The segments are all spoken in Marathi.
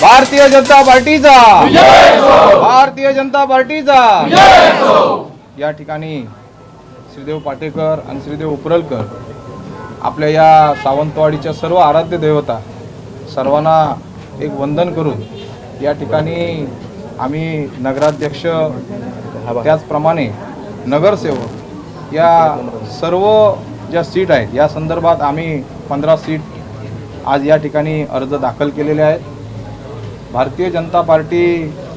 भारतीय जनता पार्टीचा. भारतीय जनता पार्टीचा. या ठिकाणी श्रीदेव पाटेकर आणि श्रीदेव उपरलकर आपल्या या सावंतवाडीच्या सर्व आराध्य देवता सर्वांना एक वंदन करून या ठिकाणी आम्ही नगराध्यक्ष त्याचप्रमाणे नगरसेवक या सर्व ज्या सीट आहेत या संदर्भात आम्ही पंधरा सीट आज या ठिकाणी अर्ज दाखल केलेले आहेत. भारतीय जनता पार्टी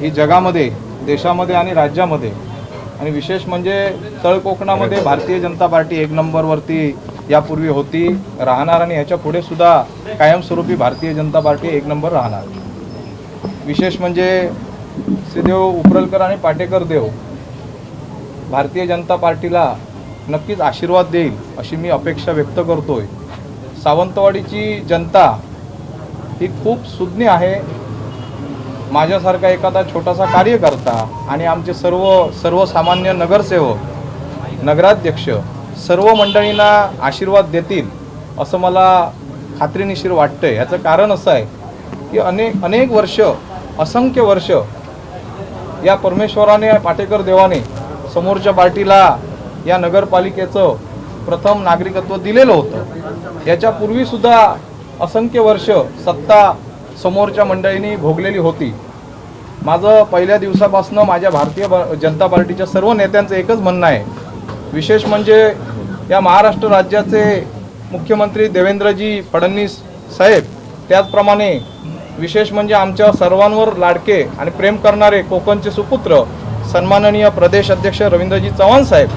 ही जगामध्ये देशामध्ये आणि राज्यामध्ये आणि विशेष म्हणजे तळकोकणामध्ये भारतीय जनता पार्टी एक नंबरवरती यापूर्वी होती राहणार आणि ह्याच्या पुढे सुद्धा कायमस्वरूपी भारतीय जनता पार्टी एक नंबर राहणार. विशेष म्हणजे श्रीदेव उपरलकर आणि पाटेकर देव भारतीय जनता पार्टीला नक्कीच आशीर्वाद देईल अशी मी अपेक्षा व्यक्त करतोय. सावंतवाडीची जनता ही खूप सुज्ञ आहे माझ्यासारखा एखादा छोटासा कार्यकर्ता आणि आमचे सर्व सर्वसामान्य नगरसेवक नगराध्यक्ष सर्व मंडळींना आशीर्वाद देतील असं मला खात्रीनिशीर वाटतंय. याचं कारण असं आहे की अनेक अनेक वर्ष असंख्य वर्ष या परमेश्वराने पाटेकर देवाने समोरच्या पार्टीला या नगरपालिकेचं प्रथम नागरिकत्व दिलेलं होतं. याच्यापूर्वीसुद्धा असंख्य वर्ष सत्ता समोरच्या मंडळींनी भोगलेली होती. माझं पहिल्या दिवसापासून माझ्या भारतीय जनता पार्टीच्या सर्व नेत्यांचं एकच म्हणणं आहे. विशेष म्हणजे या महाराष्ट्र राज्याचे मुख्यमंत्री देवेंद्रजी फडणवीस साहेब त्याचप्रमाणे विशेष म्हणजे आमच्या सर्वांवर लाडके आणि प्रेम करणारे कोकणचे सुपुत्र सन्माननीय प्रदेश अध्यक्ष रवींद्रजी चव्हाण साहेब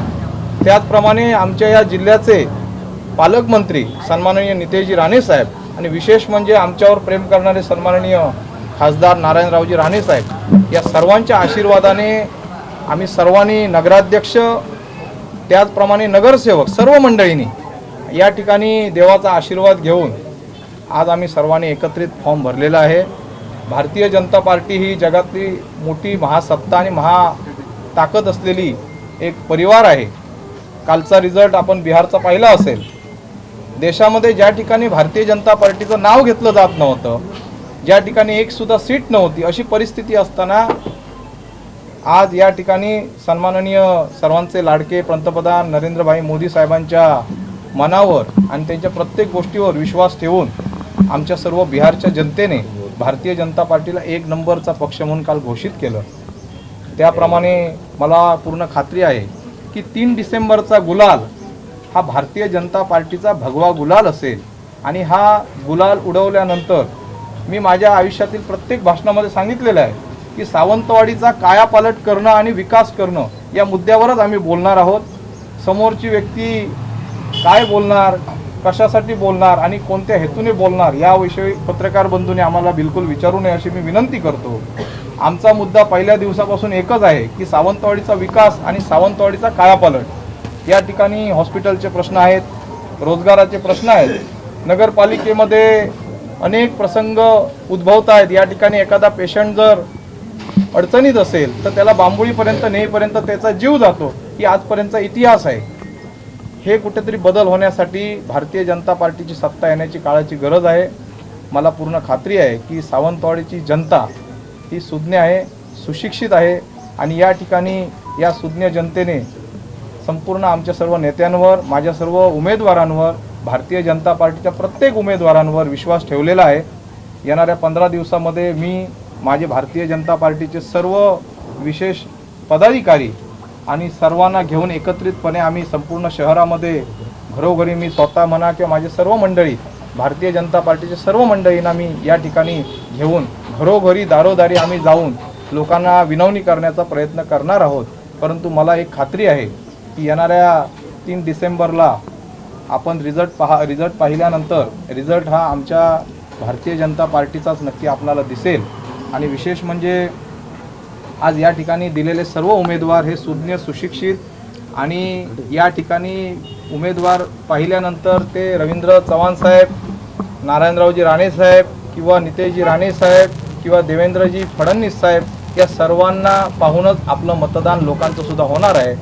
त्याचप्रमाणे आमच्या या जिल्ह्याचे पालकमंत्री सन्माननीय नितेशजी राणे साहेब आणि विशेष म्हणजे आमच्यावर प्रेम करणारे सन्माननीय खासदार नारायणरावजी राणे साहेब या सर्वांच्या आशीर्वादाने आम्ही सर्वांनी नगराध्यक्ष त्याचप्रमाणे नगरसेवक सर्व मंडळींनी या ठिकाणी देवाचा आशीर्वाद घेऊन आज आम्ही सर्वांनी एकत्रित फॉर्म भरलेला आहे. भारतीय जनता पार्टी ही जगातली मोठी महासत्ता आणि महा ताकद असलेली एक परिवार आहे. कालचा रिझल्ट आपण बिहारचा पाहिला असेल देशामध्ये ज्या ठिकाणी भारतीय जनता पार्टीचं नाव घेतलं जात नव्हतं ज्या ठिकाणी एक सुद्धा सीट नव्हती अशी परिस्थिती असताना आज या ठिकाणी सन्माननीय सर्वांचे लाडके पंतप्रधान नरेंद्रभाई मोदी साहेबांच्या मनावर आणि त्यांच्या प्रत्येक गोष्टीवर विश्वास ठेवून आमच्या सर्व बिहारच्या जनतेने भारतीय जनता पार्टीला एक नंबरचा पक्ष म्हणून काल घोषित केलं. त्याप्रमाणे मला पूर्ण खात्री आहे की तीन डिसेंबरचा गुलाल हा भारतीय जनता पार्टीचा भगवा गुलाल असेल आणि हा गुलाल उडवल्यानंतर मी माझ्या आयुष्यातील प्रत्येक भाषणामध्ये सांगितलेलं आहे की सावंतवाडीचा कायापालट करणं आणि विकास करणं या मुद्द्यावरच आम्ही बोलणार आहोत. समोरची व्यक्ती काय बोलणार कशासाठी बोलणार आणि कोणत्या हेतूने बोलणार याविषयी पत्रकार बंधूंनी आम्हाला बिलकुल विचारू नये अशी मी विनंती करतो. आमचा मुद्दा पहिल्या दिवसापासून एकच आहे की सावंतवाडीचा विकास आणि सावंतवाडीचा कायापालट. या ठिकाणी हॉस्पिटलचे प्रश्न आहेत रोजगाराचे प्रश्न आहेत. नगरपालिकेमध्ये अनेक प्रसंग उद्भवत आहेत. या ठिकाणी एखादा पेशंट जर अडचणीत असेल तर त्याला बांबोळीपर्यंत नेईपर्यंत त्याचा जीव जातो ही आजपर्यंतचा इतिहास आहे. हे कुठेतरी बदल होण्यासाठी भारतीय जनता पार्टीची सत्ता येण्याची काळाची गरज आहे. मला पूर्ण खात्री आहे की सावंतवाडीची जनता ही सुज्ञ आहे सुशिक्षित आहे आणि या ठिकाणी या सुज्ञ जनतेने संपूर्ण आमच्या सर्व नेत्यांवर माझ्या सर्व उमेदवारांवर भारतीय जनता पार्टीच्या प्रत्येक उमेदवारांवर विश्वास ठेवलेला आहे. येणाऱ्या पंधरा दिवसामध्ये मी माझे भारतीय जनता पार्टीचे सर्व विशेष पदाधिकारी आणि सर्वांना घेऊन एकत्रितपणे आम्ही संपूर्ण शहरामध्ये घरोघरी मी स्वतः म्हणा किंवा माझे सर्व मंडळी भारतीय जनता पार्टीचे सर्व मंडळींना मी या ठिकाणी घेऊन घरोघरी दारोदारी आम्ही जाऊन लोकांना विनवणी करण्याचा प्रयत्न करणार आहोत. परंतु मला एक खात्री आहे की येणाऱ्या तीन डिसेंबरला आपण रिझल्ट पहा रिझल्ट पाहिल्यानंतर रिझल्ट हा आमच्या भारतीय जनता पार्टीचाच नक्की आपल्याला दिसेल. आणि विशेष म्हणजे आज या ठिकाणी दिलेले सर्व उमेदवार हे सुज्ञ सुशिक्षित आणि या ठिकाणी उमेदवार पाहिल्यानंतर ते रवींद्र चव्हाण साहेब नारायणरावजी राणे साहेब किंवा नितेशजी राणे साहेब किंवा देवेंद्रजी फडणवीस साहेब या सर्वांना पाहूनच आपलं मतदान लोकांचं सुद्धा होणार आहे.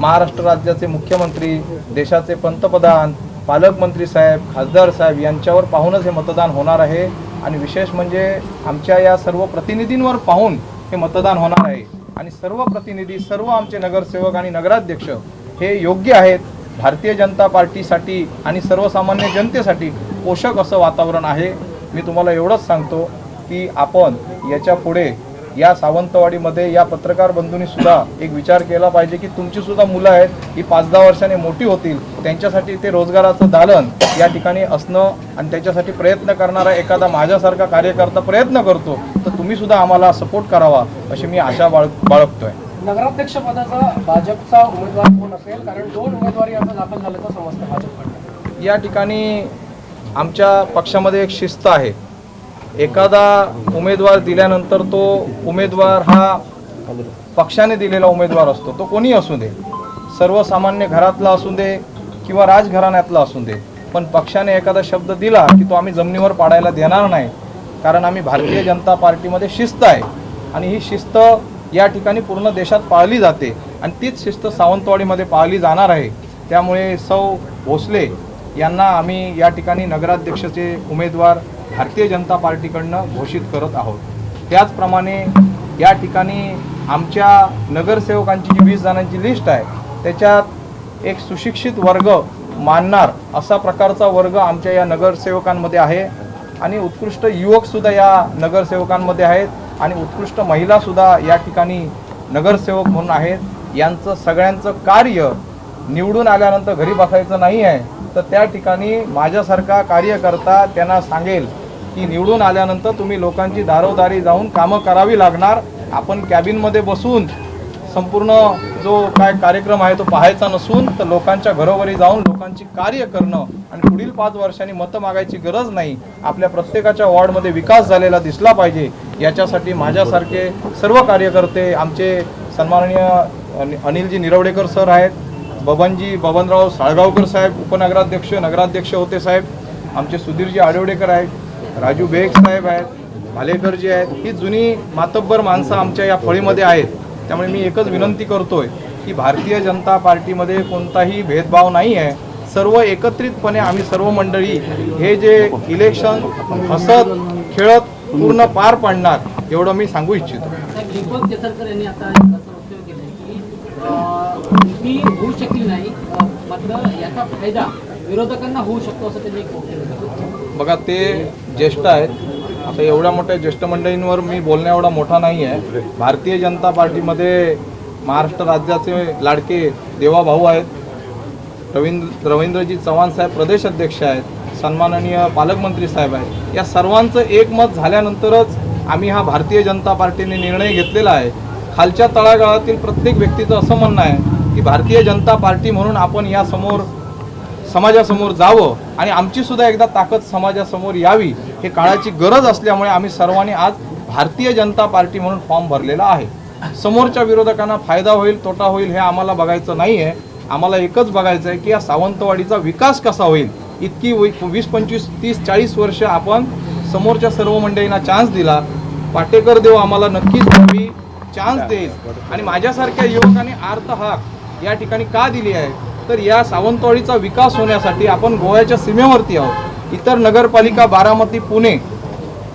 महाराष्ट्र राज्याचे मुख्यमंत्री देशाचे पंतप्रधान पालकमंत्री साहेब खासदार साहेब यांच्यावर पाहूनच हे मतदान होणार आहे. आणि विशेष म्हणजे आमच्या या सर्व प्रतिनिधींवर पाहून हे मतदान होणार आहे. आणि सर्व प्रतिनिधी सर्व आमचे नगरसेवक आणि नगराध्यक्ष हे योग्य आहेत. भारतीय जनता पार्टीसाठी आणि सर्वसामान्य जनतेसाठी पोषक असं वातावरण आहे. मी तुम्हाला एवढंच सांगतो की आपण याच्यापुढे या सावंतवाडीमध्ये या पत्रकार बंधूंनी सुद्धा एक विचार केला पाहिजे की तुमची सुद्धा मुलं आहेत ही पाच दहा वर्षांनी मोठी होतील त्यांच्यासाठी ते रोजगाराचं दालन या ठिकाणी असणं आणि त्याच्यासाठी प्रयत्न करणारा एखादा माझ्यासारखा कार्यकर्ता प्रयत्न करतो तर तुम्ही सुद्धा आम्हाला सपोर्ट करावा अशी मी आशा बाळ बाळगतोय. नगराध्यक्ष पदाचा भाजपचा उमेदवार कोण असेल? कारण दोन उमेदवारी आता दाखल झाल्याचं समजतं भाजपकडनं या ठिकाणी आमच्या पक्षामध्ये एक शिस्त आहे. एखादा उमेदवार दिल्यानंतर तो उमेदवार हा पक्षाने दिलेला उमेदवार असतो तो कोणी असू दे. सर्वसामान्य घरातला असू दे किंवा राजघराण्यातला असू दे. पण पक्षाने एखादा शब्द दिला की तो आम्ही जमिनीवर पाडायला देणार नाही कारण आम्ही भारतीय जनता पार्टीमध्ये शिस्त आहे. आणि ही शिस्त या ठिकाणी पूर्ण देशात पाळली जाते. आणि तीच शिस्त सावंतवाडीमध्ये पाळली जाणार आहे. त्यामुळे सौ भोसले यांना आम्ही या ठिकाणी नगराध्यक्षाचे उमेदवार भारतीय जनता पार्टीकडनं घोषित करत आहोत. त्याचप्रमाणे या ठिकाणी आमच्या नगरसेवकांची जी वीस जणांची लिस्ट आहे त्याच्यात एक सुशिक्षित वर्ग मानणार असा प्रकारचा वर्ग आमच्या या नगरसेवकांमध्ये आहे. आणि उत्कृष्ट युवकसुद्धा या नगरसेवकांमध्ये आहेत आणि उत्कृष्ट महिलासुद्धा या ठिकाणी नगरसेवक म्हणून आहेत. यांचं सगळ्यांचं कार्य निवडून आल्यानंतर घरी बसायचं नाही आहे तर त्या ठिकाणी माझ्यासारखा कार्यकर्ता त्यांना सांगेल की निवडून आल्यानंतर तुम्ही लोकांची दारोदारी जाऊन कामं करावी लागणार. आपण कॅबिनमध्ये बसून संपूर्ण जो काय कार्यक्रम आहे तो पाहायचा नसून तर लोकांच्या घरोघरी जाऊन लोकांची कार्य करणं आणि पुढील पाच वर्षांनी मतं मागायची गरज नाही. आपल्या प्रत्येकाच्या वॉर्डमध्ये विकास झालेला दिसला पाहिजे. याच्यासाठी माझ्यासारखे सर्व कार्यकर्ते आमचे सन्माननीय अनि- अनिलजी निरवडेकर सर आहेत बबनजी बबनराव साळगावकर साहेब उपनगराध्यक्ष नगराध्यक्ष होते साहेब. आमचे सुधीरजी आडवडेकर आहेत राजू बेग साहेब आहेत भालेकरजी आहेत. ही जुनी मातब्बर माणसं आमच्या या फळीमध्ये आहेत. त्यामुळे मी एकच विनंती करतोय की भारतीय जनता पार्टीमध्ये कोणताही भेदभाव नाही आहे. सर्व एकत्रितपणे आम्ही सर्व मंडळी हे जे इलेक्शन हसत खेळत पूर्ण पार पाडणार एवढं मी सांगू इच्छितो. साहेब होऊ शकली नाही. मात्र याचा फायदा विरोधकांना होऊ शकतो असं त्यांनी एक बघा ते ज्येष्ठ आहेत. आता एवढ्या मोठ्या ज्येष्ठ मंडळींवर मी बोलण्या एवढा मोठा नाही आहे. भारतीय जनता पार्टीमध्ये महाराष्ट्र राज्याचे लाडके देवाभाऊ आहेत. रवींद्र रवींद्रजी चव्हाण साहेब प्रदेश अध्यक्ष आहेत. सन्माननीय पालकमंत्री साहेब आहेत. या सर्वांचं एकमत झाल्यानंतरच आम्ही हा भारतीय जनता पार्टीने निर्णय घेतलेला आहे. खालच्या तळागाळातील प्रत्येक व्यक्तीचं असं म्हणणं आहे की भारतीय जनता पार्टी म्हणून आपण यासमोर समाजासमोर जावं आणि आमची सुद्धा एकदा ताकद समाजासमोर यावी हे काळाची गरज असल्यामुळे आम्ही सर्वांनी आज भारतीय जनता पार्टी म्हणून फॉर्म भरलेला आहे. समोरच्या विरोधकांना फायदा होईल तोटा होईल हे आम्हाला बघायचं नाही आहे आम्हाला एकच बघायचं आहे की या सावंतवाडीचा विकास कसा होईल? इतकी वी- वीस पंचवीस तीस चाळीस वर्ष आपण समोरच्या सर्व मंडळींना चान्स दिला. पाटेकर देव आम्हाला नक्कीच चान्स देईल. आणि माझ्यासारख्या युवकांनी आर्त हाक या ठिकाणी का दिली आहे? तर या सावंतवाडीचा विकास होण्यासाठी आपण गोव्याच्या सीमेवरती आहोत. इतर नगरपालिका बारामती पुणे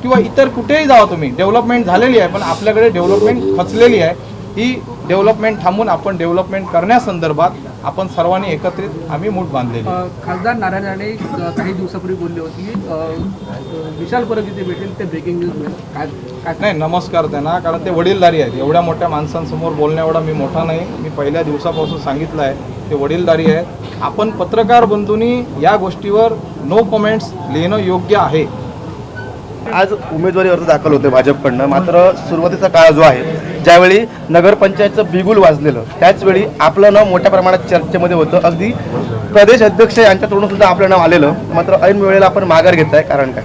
किंवा इतर कुठेही जावा तुम्ही. डेव्हलपमेंट झालेली आहे पण आपल्याकडे डेव्हलपमेंट खचलेली आहे. ही डेव्हलपमेंट थांबून आपण डेव्हलपमेंट करण्यासंदर्भात आपण सर्वांनी एकत्रित आम्ही मूठ बांधलेली खासदार नारायण राणे काही दिवसापूर्वी बोलले होते विशाल परब जिथे भेटेल ते ब्रेकिंग न्यूज मिळेल. काय काय नाही नमस्कार त्यांना कारण ते वडीलधारी आहेत. एवढ्या मोठ्या माणसांसमोर बोलण्या एवढा मी मोठा नाही. मी पहिल्या दिवसापासून सांगितलं आहे ते वडीलधारी आहेत. आपण पत्रकार बंधूंनी या गोष्टीवर नो कमेंट्स लिहिणं योग्य आहे. आज उमेदवारी अर्ज दाखल होते भाजपकडनं. मात्र सुरुवातीचा काळ जो आहे ज्यावेळी नगरपंचायतचं बिगुल वाजलेलं त्याचवेळी आपलं नाव मोठ्या प्रमाणात चर्चेमध्ये होतं. अगदी प्रदेश अध्यक्ष यांच्या तोंडून सुद्धा आपलं नाव आलेलं. मात्र ऐन वेळेला आपण माघार घेताय कारण काय?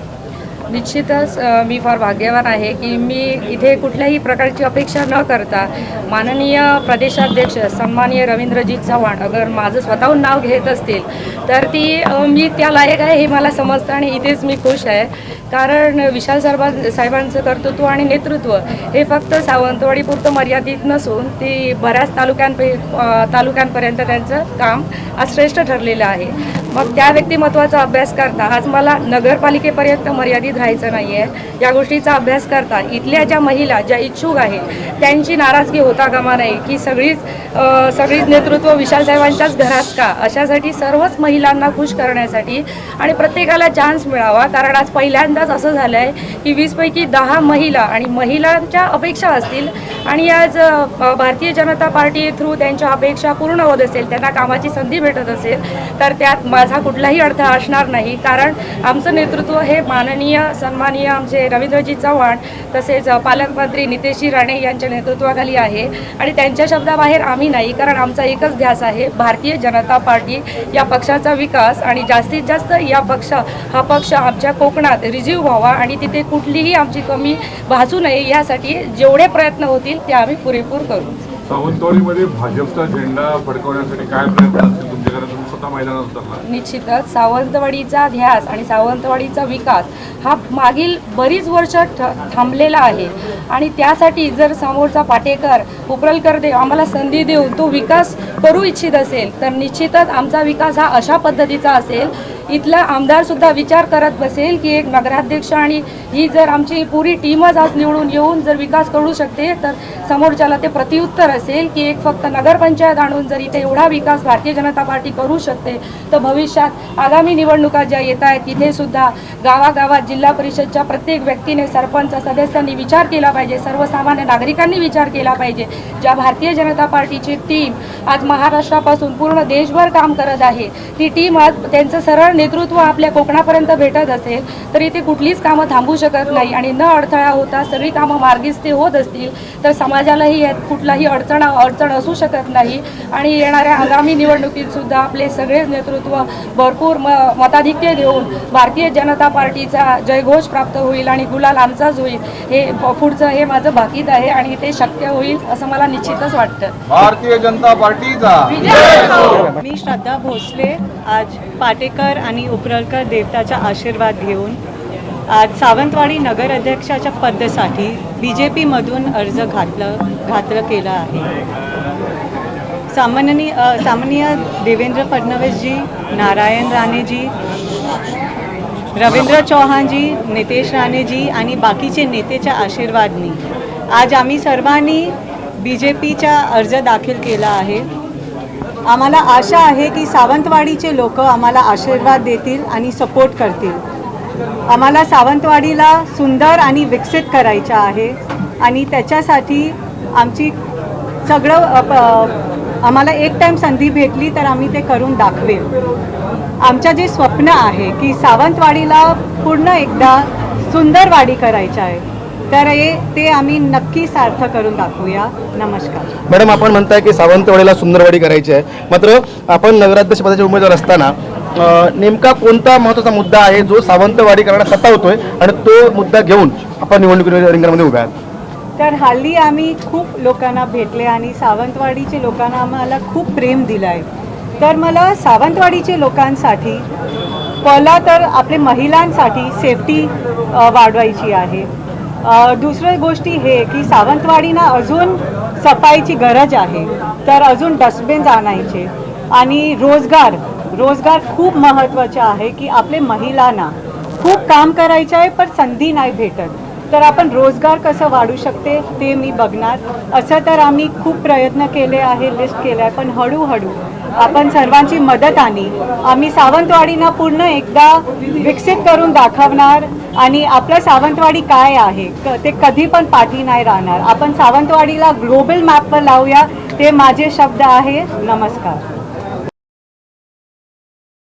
निश्चितच मी फार भाग्यवान आहे की मी इथे कुठल्याही प्रकारची अपेक्षा न करता माननीय प्रदेशाध्यक्ष सन्माननीय रवींद्रजी चव्हाण अगर माझं स्वतःहून नाव घेत असतील तर ती मी त्या लायक आहे हे मला समजतं आणि इथेच मी खुश आहे. कारण विशाल सरबा साहेबांचं कर्तृत्व आणि नेतृत्व हे फक्त सावंतवाडीपुरतं मर्यादित नसून ती बऱ्याच तालुक्यांपै तालुक्यांपर्यंत त्यांचं काम श्रेष्ठ ठरलेलं आहे. मग त्या व्यक्तिमत्वाचा अभ्यास करता आज मला नगरपालिकेपर्यंत मर्यादित राहायचं नाही आहे या गोष्टीचा अभ्यास करता इथल्या ज्या महिला ज्या इच्छुक आहेत त्यांची नाराजगी होता कामा नाही की सगळीच सगळीच नेतृत्व विशाल साहेबांच्याच घरात का? अशासाठी सर्वच महिलांना खुश करण्यासाठी आणि प्रत्येकाला चान्स मिळावा. कारण आज पहिल्यांदा पहिल्यांदाच असं झालं आहे की वीसपैकी दहा महिला आणि महिलांच्या अपेक्षा असतील आणि आज भारतीय जनता पार्टी थ्रू त्यांच्या अपेक्षा पूर्ण होत असेल त्यांना कामाची संधी भेटत असेल तर त्यात माझा कुठलाही अर्थ असणार नाही. कारण आमचं नेतृत्व हे माननीय सन्माननीय आमचे रवींद्रजी चव्हाण तसेच पालकमंत्री नितेशजी राणे यांच्या नेतृत्वाखाली आहे. आणि त्यांच्या शब्दाबाहेर आम्ही नाही कारण आमचा एकच ध्यास आहे भारतीय जनता पार्टी या पक्षाचा विकास आणि जास्तीत जास्त या पक्ष हा पक्ष आमच्या कोकणात रिझीव व्हावा आणि तिथे कुठलीही आमची कमी भासू नये यासाठी जेवढे प्रयत्न होतील ते आम्ही पुरेपूर करू. सावंतवाडीमध्ये भाजपचा झेंडा फडकवण्यासाठी काय प्रयत्न असतील तुमच्याकडे निश्चितच सावंतवाडीचा ध्यास आणि सावंतवाडीचा विकास हा मागील बरीच वर्ष थांबलेला आहे. आणि त्यासाठी जर समोरचा पाटेकर उपरलकर देव आम्हाला संधी देऊन तो विकास करू इच्छित असेल तर निश्चितच आमचा विकास हा अशा पद्धतीचा असेल इथला आमदारसुद्धा विचार करत बसेल की एक नगराध्यक्ष आणि ही जर आमची पुरी टीमच आज निवडून येऊन जर विकास करू शकते तर समोरच्याला ते प्रतिउत्तर असेल की एक फक्त नगरपंचायत आणून जर इथे एवढा विकास भारतीय जनता पार्टी करू शकते तर भविष्यात आगामी निवडणुका ज्या येत आहेत तिथे सुद्धा गावागावात जिल्हा परिषदच्या प्रत्येक व्यक्तीने सरपंच सदस्यांनी विचार केला पाहिजे सर्वसामान्य नागरिकांनी विचार केला पाहिजे. ज्या भारतीय जनता पार्टीची टीम आज महाराष्ट्रापासून पूर्ण देशभर काम करत आहे ती टीम आज त्यांचं सरळ नेतृत्व आपल्या कोकणापर्यंत भेटत असेल तर इथे कुठलीच कामं थांबू शकत नाही आणि न अडथळा होता सगळी कामं मार्गिस्ते होत असतील तर समाजालाही यात कुठलाही अडचण अडचण असू शकत नाही. आणि येणाऱ्या आगामी निवडणुकीत सुद्धा आपले सगळे नेतृत्व भरपूर म मताधिक्य घेऊन भारतीय जनता पार्टीचा जयघोष प्राप्त होईल आणि गुलाल आमचाच होईल. हे पुढचं हे माझं भाकीत आहे आणि ते शक्य होईल असं मला निश्चितच वाटतं. भारतीय जनता पार्टीचा. मी श्रद्धा भोसले आज पाटेकर आणि उपरळकर देवताचा आशीर्वाद घेऊन आज सावंतवाडी नगर अध्यक्षाच्या पदासाठी बी जे पीमधून अर्ज घातलं घातलं केलं आहे. सामान्य सामान्य देवेंद्र फडणवीसजी नारायण राणेजी रवींद्र चौहानजी नितेश राणेजी आणि बाकीचे नेतेच्या आशीर्वादनी आज आम्ही सर्वांनी बी जे पीचा अर्ज दाखल केला आहे. आम्हाला आशा आहे की सावंतवाडीचे लोक आम्हाला आशीर्वाद देतील आणि सपोर्ट करतील. आम्हाला सावंतवाडीला सुंदर आणि विकसित करायचं आहे आणि त्याच्यासाठी आमची सगळं आम्हाला एक टाईम संधी भेटली तर आम्ही ते करून दाखवेल. आमचं जे स्वप्न आहे की सावंतवाडीला पूर्ण एकदा सुंदर वाडी करायचं आहे. तर हे ते आम्ही नक्की सार्थ करून दाखवूया. नमस्कार. मॅडम आपण म्हणताय की सावंतवाडीला सुंदरवाडी करायची आहे. मात्र आपण नगराध्यक्ष पदाचे उमेदवार असताना नेमका कोणता महत्त्वाचा मुद्दा आहे जो सावंतवाडी करण्यात सतावतोय आणि तो मुद्दा घेऊन आपण निवडणूक रिंगणामध्ये उभ्या आहात? तर हल्ली आम्ही खूप लोकांना भेटले आणि सावंतवाडीचे लोकांना आम्हाला खूप प्रेम दिलं आहे तर मला सावंतवाडीचे लोकांसाठी पहिला तर आपले महिलांसाठी सेफ्टी वाढवायची आहे. दुसरं गोष्टी हे की सावंतवाडीना अजून सफाईची गरज आहे. तर अजून डस्टबिन्स आणायचे. आणि रोजगार रोजगार खूप महत्त्वाचा आहे की आपले महिलांना खूप काम करायचं आहे पण संधी नाही भेटत. तर आपण रोजगार कसं वाढू शकते ते मी बघणार. असं तर आम्ही खूप प्रयत्न केले आहे लिस्ट केलं आहे पण हळूहळू आपण सर्वांची मदत आणि आम्ही सावंतवाडीना पूर्ण एकदा विकसित करून दाखवणार आणि आपलं सावंतवाडी काय आहे क ते कधी पण पाठी नाही राहणार. आपण सावंतवाडीला ग्लोबल मॅपवर लावूया ते माझे शब्द आहे. नमस्कार.